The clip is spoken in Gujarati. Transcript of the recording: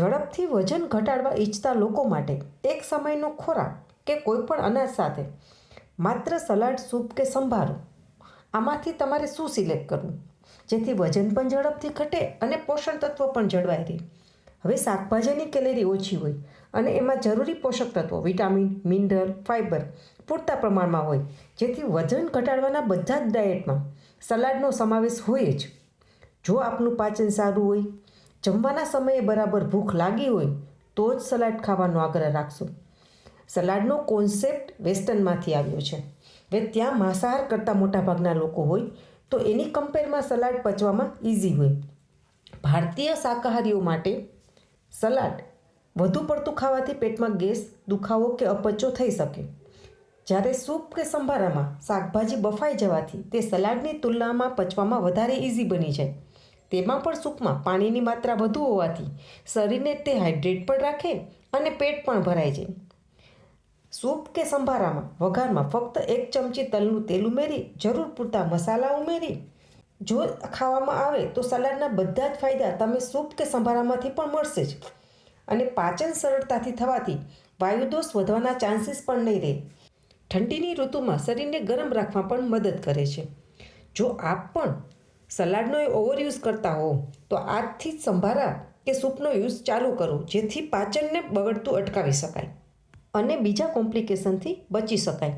ઝડપથી વજન ઘટાડવા ઈચ્છતા લોકો માટે એક સમયનો ખોરાક કે કોઈપણ અનાજ સાથે માત્ર સલાડ, સૂપ કે સંભારો. આમાંથી તમારે શું સિલેક્ટ કરવું? જેથી વજન પણ ઝડપથી ઘટે અને પોષણ તત્વો પણ જળવાઈ રહે. હવે શાકભાજીની કેલેરી ઓછી હોય અને એમાં જરૂરી પોષક તત્વો વિટામિન, મિનરલ ફાઇબર પૂરતા પ્રમાણમાં હોય. જેથી વજન ઘટાડવાના બધા જ ડાયટમાં સલાડનો સમાવેશ હોય જ. જો આપનું પાચન સારું હોય જમવાના સમયે બરાબર ભૂખ લાગી હોય, તો જ સલાડ ખાવાનો આગ્રહ રાખશો. સલાડનો કોન્સેપ્ટ વેસ્ટર્નમાંથી આવ્યો છે. હવે ત્યાં માંસાહાર કરતાં મોટાભાગના લોકો હોય, તો એની કમ્પેરમાં સલાડ પચવામાં ઇઝી હોય. ભારતીય શાકાહારીઓ માટે સલાડ વધુ પડતું ખાવાથી પેટમાં ગેસ, દુખાવો કે અપચો થઈ શકે. જ્યારે સૂપ કે સંભારામાં શાકભાજી બફાઈ જવાથી તે સલાડની તુલનામાં પચવામાં વધારે ઇઝી બની જાય. તેમાં પણ સૂપમાં પાણીની માત્રા વધુ હોવાથી શરીરને તે હાઇડ્રેટ પણ રાખે અને પેટ પણ ભરાય છે. સૂપ કે સંભારામાં વઘારમાં ફક્ત એક ચમચી તલનું તેલ ઉમેરી, જરૂર પૂરતા મસાલા ઉમેરી. જો ખાવામાં આવે તો સલાડના બધા જ ફાયદા તમે સૂપ કે સંભારામાંથી પણ મળશે જ. અને પાચન સરળતાથી થવાથી વાયુદોષ વધવાના ચાન્સીસ પણ નહીં રહે. ઠંડીની ઋતુમાં શરીરને ગરમ રાખવા પણ મદદ કરે છે. જો આપ પણ સલાડનો ઓવર યુઝ કરતા હો તો આજથી જ સંભારા કે સૂપનો યુઝ ચાલુ કરો, જેથી પાચનને બગડતું અટકાવી શકાય અને બીજા કોમ્પ્લિકેશનથી બચી શકાય.